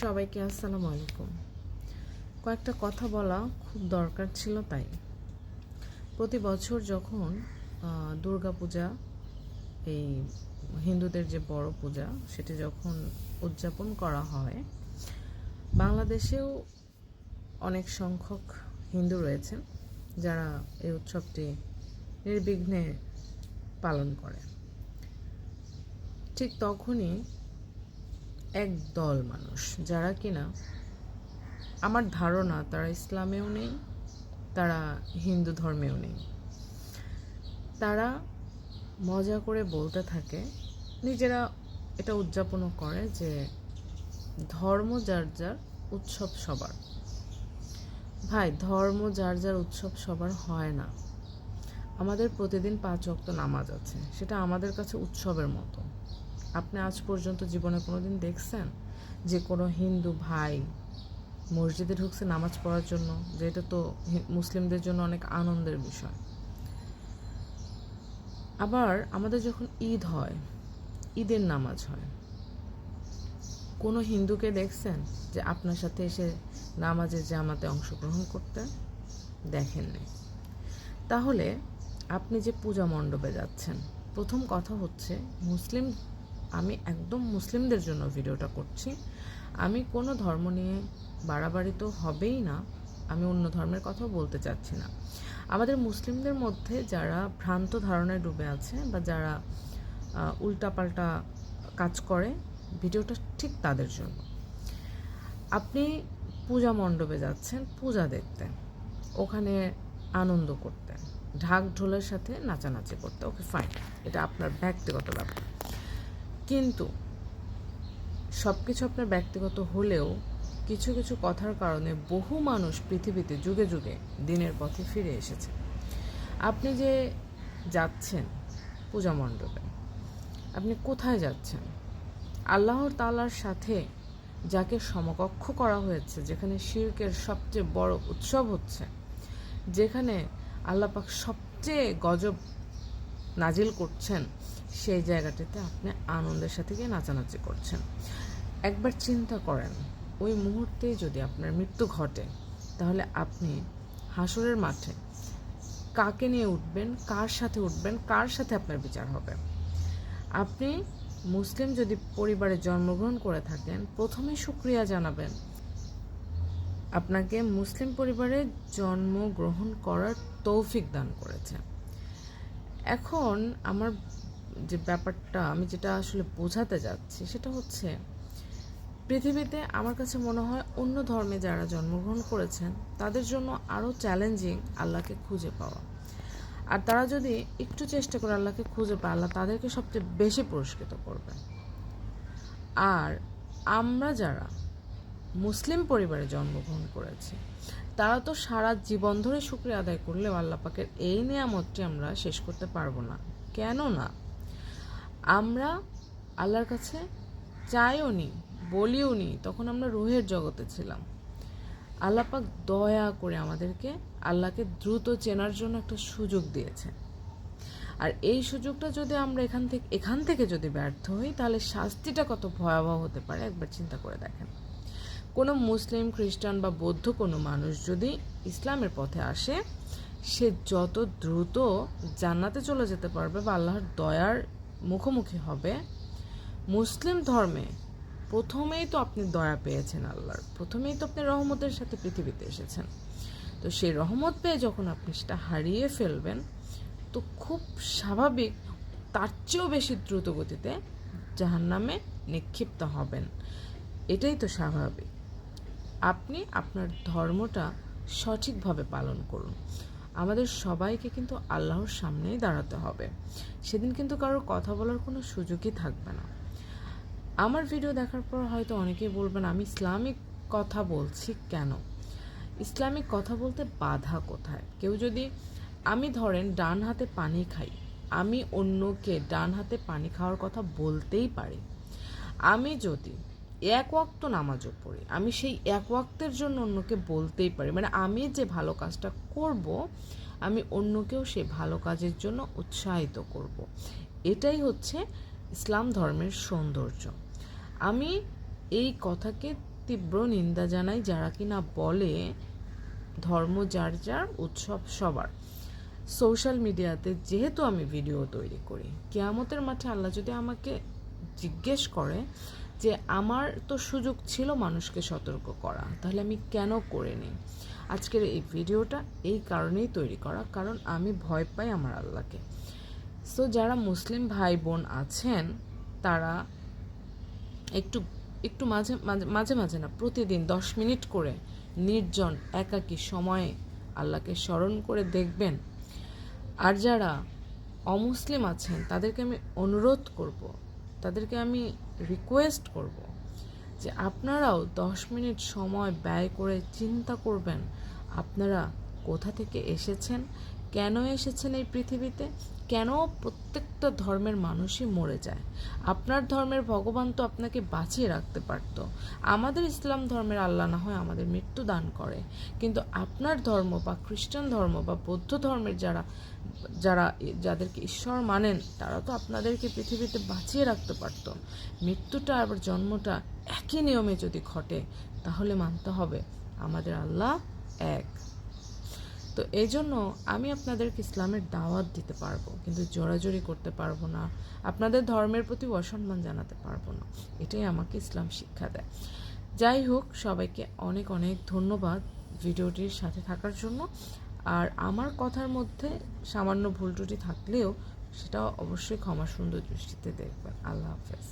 সবাইকে আসসালামু আলাইকুম। কয়েকটা কথা বলা খুব দরকার ছিল তাই। প্রতি বছর যখন আহ, দুর্গা পূজা এই হিন্দুদের যে বড় পূজা সেটি যখন উদযাপন করা হয় বাংলাদেশেও অনেক সংখ্যক হিন্দু রয়েছেন যারা এই উৎসবটি নির্বিঘ্নে পালন করে। ঠিক তখনই এক দল মানুষ, যারা কিনা আমার ধারণা তারা ইসলামেও নেই, তারা হিন্দু ধর্মেও নেই। তারা মজা করে বলতে থাকে, নিজেরা এটা উদযাপনও করে যে ধর্ম যার যার উৎসব সবার। ভাই, ধর্ম যার যার উৎসব সবার হয় না। আমাদের প্রতিদিন পাঁচ ওয়াক্ত নামাজ আছে, সেটা আমাদের কাছে উৎসবের মতো। আপনি আজ পর্যন্ত জীবনে কোনোদিন দেখছেন যে কোনো হিন্দু ভাই মসজিদে ঢুকছে নামাজ পড়ার জন্য? যেটা তো মুসলিমদের জন্য অনেক আনন্দের বিষয়। আবার আমাদের যখন ঈদ হয়, ঈদের নামাজ হয়, কোনো হিন্দুকে দেখছেন যে আপনার সাথে এসে নামাজের জামাতে অংশগ্রহণ করতে? দেখেননি। তাহলে আপনি যে পূজা মণ্ডপে যাচ্ছেন, প্রথম কথা হচ্ছে মুসলিম আমি একদম মুসলিমদের জন্য ভিডিওটা করছি। আমি কোনো ধর্ম নিয়ে বাড়াবাড়ি তো হবেই না, আমি অন্য ধর্মের কথাও বলতে চাচ্ছি না। আমাদের মুসলিমদের মধ্যে যারা ভ্রান্ত ধারণায় ডুবে আছে বা যারা উল্টাপাল্টা কাজ করে, ভিডিওটা ঠিক তাদের জন্য। আপনি পূজা মণ্ডপে যাচ্ছেন, পূজা দেখতে, ওখানে আনন্দ করতে, ঢাক ঢোলের সাথে নাচানাচি করতে, ওকে ফাইন এটা আপনার ব্যক্তিগত ব্যাপার। কিন্তু সব কিছু আপনার ব্যক্তিগত হলেও কিছু কিছু কথার কারণে বহু মানুষ পৃথিবীতে যুগে যুগে দিনের পথে ফিরে এসেছে। আপনি যে যাচ্ছেন পূজা মণ্ডপে, আপনি কোথায় যাচ্ছেন? আল্লাহর তালার সাথে যাকে সমকক্ষ করা হয়েছে, যেখানে শির্কের সবচেয়ে বড় উৎসব হচ্ছে, যেখানে আল্লাপাক সবচেয়ে গজব নাজিল করছেন সেই জায়গাটিতে আপনি আনন্দের সাথে গিয়ে নাচানাচি করছেন। একবার চিন্তা করেন, ওই মুহূর্তেই যদি আপনার মৃত্যু ঘটে, তাহলে আপনি হাসরের মাঠে কাকে নিয়ে উঠবেন, কার সাথে উঠবেন, কার সাথে আপনার বিচার হবে? আপনি মুসলিম যদি পরিবারে জন্মগ্রহণ করে থাকেন, প্রথমে সুক্রিয়া জানাবেন, আপনাকে মুসলিম পরিবারে জন্মগ্রহণ করার তৌফিক দান করেছে। এখন আমার যে ব্যাপারটা আমি যেটা আসলে বোঝাতে যাচ্ছি সেটা হচ্ছে, পৃথিবীতে আমার কাছে মনে হয় অন্য ধর্মে যারা জন্মগ্রহণ করেছেন, তাদের জন্য আরও চ্যালেঞ্জিং আল্লাহকে খুঁজে পাওয়া। আর তারা যদি একটু চেষ্টা করে আল্লাহকে খুঁজে পায়, আল্লাহ তাদেরকে সবচেয়ে বেশি পুরস্কৃত করবে। আর আমরা যারা মুসলিম পরিবারে জন্মগ্রহণ করেছি, তারা তো সারা জীবন ধরে শুক্রিয়া আদায় করলেও আল্লাহ পাকের এই নিয়ামতটি আমরা শেষ করতে পারব না। কেন না আমরা আল্লাহর কাছে চাইও নি, বলিও নি, তখন আমরা রুহের জগতে ছিলাম। আল্লাহ পাক দয়া করে আমাদেরকে আল্লাহকে দ্রুত চেনার জন্য একটা সুযোগ দিয়েছে আর এই সুযোগটা যদি আমরা এখান থেকে এখান থেকে যদি ব্যর্থ হই, তাহলে শাস্তিটা কত ভয়াবহ হতে পারে একবার চিন্তা করে দেখেন। কোনো মুসলিম, খ্রিস্টান বা বৌদ্ধ কোনো মানুষ যদি ইসলামের পথে আসে, সে যত দ্রুত জান্নাতে চলে যেতে পারবে বা আল্লাহর দয়ার মুখোমুখি হবে। মুসলিম ধর্মে প্রথমেই তো আপনি দয়া পেয়েছেন আল্লাহর। প্রথমেই তো আপনি রহমতের সাথে পৃথিবীতে এসেছেন। তো সেই রহমত পেয়ে যখন আপনি সেটা হারিয়ে ফেলবেন, তো খুব স্বাভাবিক তার চেয়েও বেশি দ্রুত গতিতে জাহান্নামে নিক্ষিপ্ত হবেন। এটাই তো স্বাভাবিক। আপনি আপনার ধর্মটা সঠিকভাবে পালন করুন। আমাদের সবাইকে কিন্তু আল্লাহর সামনেই দাঁড়াতে হবে। সেদিন কিন্তু কারোর কথা বলার কোনো সুযোগই থাকবে না। আমার ভিডিও দেখার পর হয়তো অনেকেই বলবেন, আমি ইসলামিক কথা বলছি কেন? ইসলামিক কথা বলতে বাধা কোথায়? কেউ যদি, আমি ধরেন ডান হাতে পানি খাই, আমি অন্যকে ডান হাতে পানি খাওয়ার কথা বলতেই পারি। আমি যদি এক ওয়াক্ত নামাজও পড়ি। আমি সেই এক ওয়াক্তের জন্য অন্যকে বলতেই পারি। মানে আমি যে ভালো কাজটা করব, আমি অন্যকেও সেই ভালো কাজের জন্য উৎসাহিত করব। এটাই হচ্ছে ইসলাম ধর্মের সৌন্দর্য। আমি এই কথাকে তীব্র নিন্দা জানাই যারা কিনা বলে ধর্ম যার যার, উৎসব সবার। সোশ্যাল মিডিয়াতে যেহেতু আমি ভিডিও তৈরি করি, কেয়ামতের মাঠে আল্লাহ যদি আমাকে জিজ্ঞেস করে যে আমার তো সুযোগ ছিল মানুষকে সতর্ক করা। তাহলে আমি কেন করিনি আজকের এই ভিডিওটা এই কারণেই তৈরি করা, কারণ আমি ভয় পাই আমার আল্লাহকে। সো যারা মুসলিম ভাই বোন আছেন, তারা একটু একটু মাঝে মাঝে মাঝে মাঝে না, প্রতিদিন দশ মিনিট করে নির্জন, একাকী সময়ে আল্লাহকে স্মরণ করে দেখবেন। আর যারা অমুসলিম আছেন, তাদেরকে আমি অনুরোধ করব তাদেরকে আমি রিকোয়েস্ট করব যে আপনারাও দশ মিনিট সময় ব্যয় করে চিন্তা করবেন, আপনারা কোথা থেকে এসেছেন কেন এসেছেন এই পৃথিবীতে? কেন প্রত্যেকটা ধর্মের মানুষই মরে যায়? আপনার ধর্মের ভগবান তো আপনাকে বাঁচিয়ে রাখতে পারতো। আমাদের ইসলাম ধর্মের আল্লাহ না হয় আমাদের মৃত্যু দান করে। কিন্তু আপনার ধর্ম বা খ্রিস্টান ধর্ম বা বৌদ্ধ ধর্মের যারা যারা যাদেরকে ঈশ্বর মানেন, তারা তো আপনাদেরকে পৃথিবীতে বাঁচিয়ে রাখতে পারতো। মৃত্যুটা আবার জন্মটা একই নিয়মে যদি ঘটে, তাহলে মানতে হবে আমাদের আল্লাহ এক। তো এই জন্য আমি আপনাদেরকে ইসলামের দাওয়াত দিতে পারব, কিন্তু জোরাজোরি করতে পারব না, আপনাদের ধর্মের প্রতি অসম্মান জানাতে পারব না। এটাই আমাকে ইসলাম শিক্ষা দেয়। যাই হোক, সবাইকে অনেক অনেক ধন্যবাদ ভিডিওটির সাথে থাকার জন্য। আর আমার কথার মধ্যে সামান্য ভুল ত্রুটি থাকলেও সেটা অবশ্যই ক্ষমা সুন্দর দৃষ্টিতে দেখবেন। আল্লাহ হাফেজ।